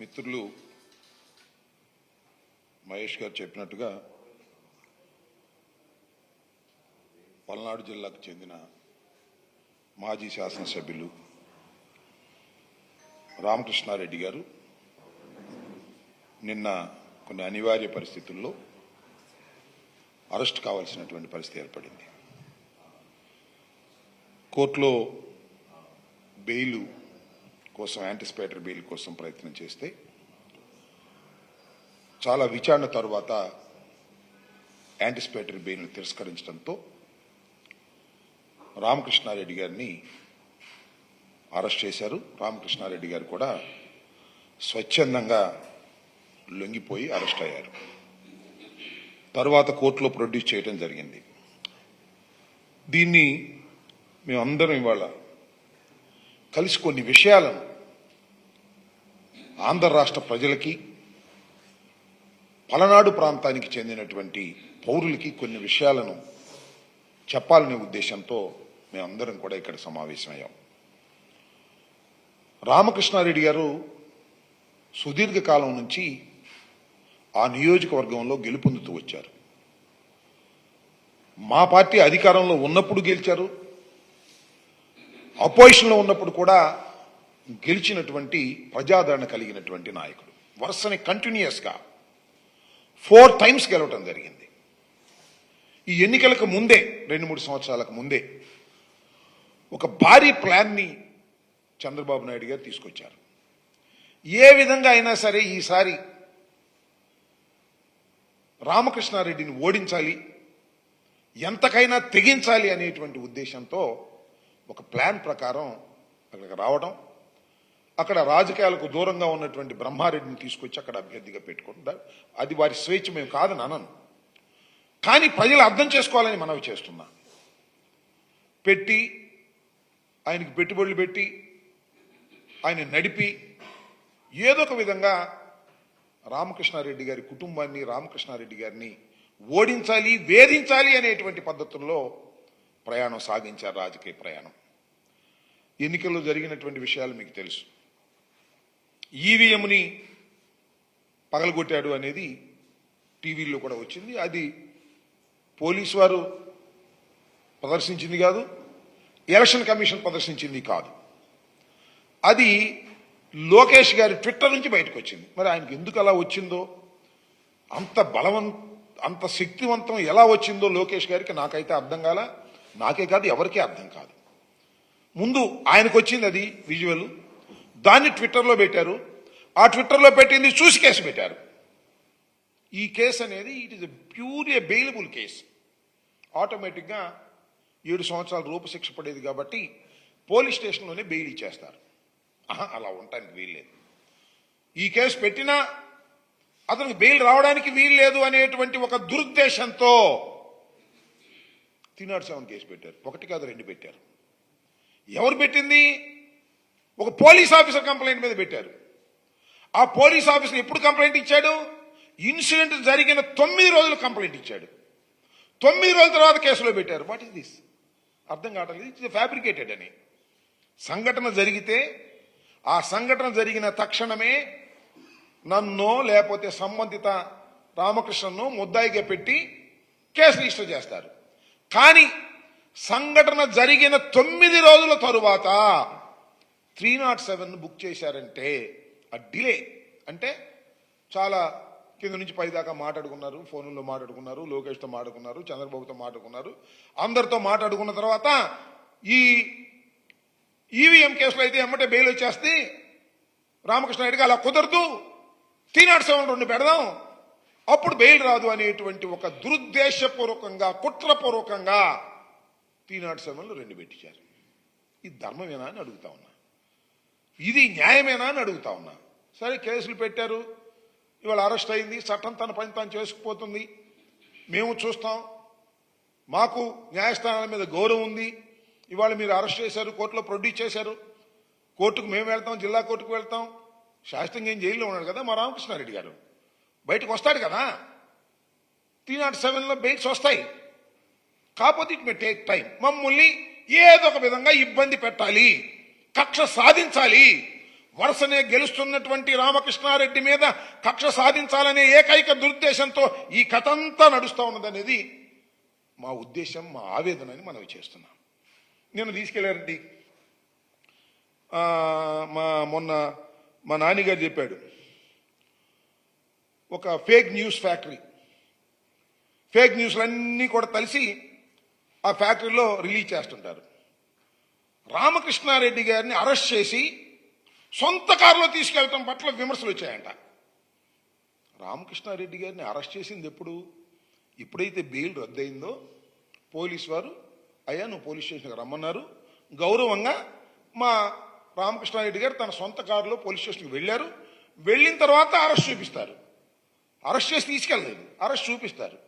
మిత్రులు మహేష్ గారు చెప్పినట్టుగా పల్నాడు జిల్లాకు చెందిన మాజీ శాసనసభ్యులు రామకృష్ణారెడ్డి గారు నిన్న కొన్ని అనివార్య పరిస్థితుల్లో అరెస్ట్ కావాల్సినటువంటి పరిస్థితి ఏర్పడింది. కోర్టులో బెయిలు కోసం యాంటిసిపేటరీ బెయిల్ కోసం ప్రయత్నం చేస్తే చాలా విచారణ తర్వాత యాంటిసిపేటరీ బెయిల్ను తిరస్కరించడంతో రామకృష్ణారెడ్డి గారిని అరెస్ట్ చేశారు. రామకృష్ణారెడ్డి గారు కూడా స్వచ్ఛందంగా లొంగిపోయి అరెస్ట్ అయ్యారు. తర్వాత కోర్టులో ప్రొడ్యూస్ చేయడం జరిగింది. దీన్ని మేమందరం ఇవాళ కలిసి కొన్ని విషయాలను ఆంధ్ర రాష్ట్ర ప్రజలకి పలనాడు ప్రాంతానికి చెందినటువంటి పౌరులకి కొన్ని విషయాలను చెప్పాలనే ఉద్దేశంతో మేమందరం కూడా ఇక్కడ సమావేశమయ్యాం. రామకృష్ణారెడ్డి గారు సుదీర్ఘకాలం నుంచి ఆ నియోజకవర్గంలో గెలుపొందుతూ వచ్చారు. మా పార్టీ అధికారంలో ఉన్నప్పుడు గెలిచారు. అపోజిషన్లో ఉన్నప్పుడు కూడా గెలిచినటువంటి ప్రజాదరణ కలిగినటువంటి నాయకుడు. వరుసని కంటిన్యూస్గా ఫోర్ టైమ్స్ గెలవటం జరిగింది. ఈ ఎన్నికలకు ముందే రెండు మూడు సంవత్సరాలకు ముందే ఒక భారీ ప్లాన్ని చంద్రబాబు నాయుడు గారు తీసుకొచ్చారు. ఏ విధంగా అయినా సరే ఈసారి రామకృష్ణారెడ్డిని ఓడించాలి ఎంతకైనా తెగించాలి అనేటువంటి ఉద్దేశంతో ఒక ప్లాన్ ప్రకారం అక్కడికి రావడం అక్కడ రాజకీయాలకు దూరంగా ఉన్నటువంటి బ్రహ్మారెడ్డిని తీసుకొచ్చి అక్కడ అభ్యర్థిగా పెట్టుకుంటారు అది వారి స్వేచ్ఛ మేము కాదని అనను కానీ ప్రజలు అర్థం చేసుకోవాలని మనవి చేస్తున్నా. పెట్టి ఆయనకి పెట్టుబడులు పెట్టి ఆయన నడిపి ఏదో ఒక విధంగా రామకృష్ణారెడ్డి గారి కుటుంబాన్ని రామకృష్ణారెడ్డి గారిని ఓడించాలి వేధించాలి అనేటువంటి పద్ధతుల్లో ప్రయాణం సాగించారు రాజకీయ ప్రయాణం. ఎన్నికల్లో జరిగినటువంటి విషయాలు మీకు తెలుసు. ఈవీఎంని పగలగొట్టాడు అనేది టీవీల్లో కూడా వచ్చింది. అది పోలీసు వారు ప్రదర్శించింది కాదు ఎలక్షన్ కమిషన్ ప్రదర్శించింది కాదు. అది లోకేష్ గారి ట్విట్టర్ నుంచి బయటకు వచ్చింది. మరి ఆయనకి ఎందుకు అలా వచ్చిందో అంత బలవం అంత శక్తివంతం ఎలా వచ్చిందో లోకేష్ గారికి నాకైతే అర్థం కాల. నాకే కాదు ఎవరికీ అర్థం కాదు. ముందు ఆయనకు వచ్చింది అది విజువల్ దాన్ని ట్విట్టర్లో పెట్టారు. ఆ ట్విట్టర్లో పెట్టింది చూసి కేసు పెట్టారు. ఈ కేసు అనేది it is pure a bailable case ఆటోమేటిక్గా ఏడు సంవత్సరాల రూపశిక్ష పడేది కాబట్టి పోలీస్ స్టేషన్లోనే బెయిల్ ఇచ్చేస్తారు. ఆహా, అలా ఉండటానికి వీల్లేదు. ఈ కేసు పెట్టినా అతనికి బెయిల్ రావడానికి వీల్లేదు అనేటువంటి ఒక దురుద్దేశంతో త్రీ సెవెన్ కేసు పెట్టారు. ఒకటి కాదు రెండు పెట్టారు. ఎవరు పెట్టింది? ఒక పోలీస్ ఆఫీసర్ కంప్లైంట్ మీద పెట్టారు. ఆ పోలీస్ ఆఫీసర్ ఎప్పుడు కంప్లైంట్ ఇచ్చాడు? ఇన్సిడెంట్ జరిగిన తొమ్మిది రోజులు కంప్లైంట్ ఇచ్చాడు. తొమ్మిది రోజుల తర్వాత కేసులో పెట్టారు. వాట్ ఈస్ దిస్ అర్థం కావట్లేదు. ఇట్స్ ఫ్యాబ్రికేటెడ్ అని. సంఘటన జరిగితే ఆ సంఘటన జరిగిన తక్షణమే నన్ను లేకపోతే సంబంధిత రామకృష్ణను ముద్దాయిగా పెట్టి కేసు రిజిస్టర్ చేస్తారు. కానీ సంఘటన జరిగిన తొమ్మిది రోజుల తరువాత త్రీ నాట్ సెవెన్ బుక్ చేశారంటే ఆ డిలే. అంటే చాలా కింద నుంచి పై దాకా మాట్లాడుకున్నారు ఫోన్లో మాట్లాడుకున్నారు లోకేష్తో మాట్లాడుకున్నారు చంద్రబాబుతో మాట్లాడుకున్నారు. అందరితో మాట్లాడుకున్న తర్వాత ఈ ఈవీఎం కేసులో అయితే ఎమ్మటే బెయిల్ వచ్చేస్తే రామకృష్ణ రెడ్డికి అలా కుదరదు. త్రీ నాట్ సెవెన్ రెండు పెడదాం. అప్పుడు బెయిల్ రాదు అనేటువంటి ఒక దురుద్దేశపూర్వకంగా కుట్రపూర్వకంగా త్రీ సమయంలో రెండు పెట్టించారు. ఇది ధర్మమేనా అని అడుగుతా ఉన్నా. ఇది న్యాయమేనా అని అడుగుతా ఉన్నా. సరే కేసులు పెట్టారు. ఇవాళ అరెస్ట్ అయింది. చట్టం తన పని తాను చేసుకుపోతుంది. మేము చూస్తాం. మాకు న్యాయస్థానాల మీద గౌరవం ఉంది. ఇవాళ మీరు అరెస్ట్ చేశారు కోర్టులో ప్రొడ్యూస్ చేశారు. కోర్టుకు మేము వెళ్తాం జిల్లా కోర్టుకు వెళ్తాం. శాస్త్రంగా ఏం జైల్లో ఉన్నాడు కదా మా రామకృష్ణారెడ్డి గారు. బయటకు వస్తాడు కదా. త్రీ నాట్ సెవెన్లో బెయిల్స్ వస్తాయి. కాకపోతే ఇట్ మే టేక్ టైం మమ్మల్ని ఏదో ఒక విధంగా ఇబ్బంది పెట్టాలి. కక్ష సాధించాలి. వరుసనే గెలుస్తున్నటువంటి రామకృష్ణారెడ్డి మీద కక్ష సాధించాలనే ఏకైక దురుద్దేశంతో ఈ కథ అంతా నడుస్తూ ఉన్నదనేది మా ఉద్దేశం మా ఆవేదన అని మనవి చేస్తున్నాం. నేను తీసుకెళ్ళారండి మా మొన్న మా నాన్నగారు చెప్పాడు. ఒక ఫేక్ న్యూస్ ఫ్యాక్టరీ. ఫేక్ న్యూస్లన్నీ కూడా కలిసి ఆ ఫ్యాక్టరీలో రిలీజ్ చేస్తుంటారు. రామకృష్ణారెడ్డి గారిని అరెస్ట్ చేసి సొంత కారులో తీసుకెళ్ళటం పట్ల విమర్శలు వచ్చాయంట. రామకృష్ణారెడ్డి గారిని అరెస్ట్ చేసింది ఎప్పుడు? ఎప్పుడైతే బెయిల్ రద్దయిందో పోలీస్ వారు అయ్యా నువ్వు పోలీస్ స్టేషన్కి రమ్మన్నారు. గౌరవంగా మా రామకృష్ణారెడ్డి గారు తన సొంత కారులో పోలీస్ స్టేషన్కి వెళ్ళారు. వెళ్ళిన తర్వాత అరెస్ట్ చూపిస్తారు. అరెస్ట్ చేసి తీసుకెళ్ళలేదు. అరెస్ట్ చూపిస్తారు.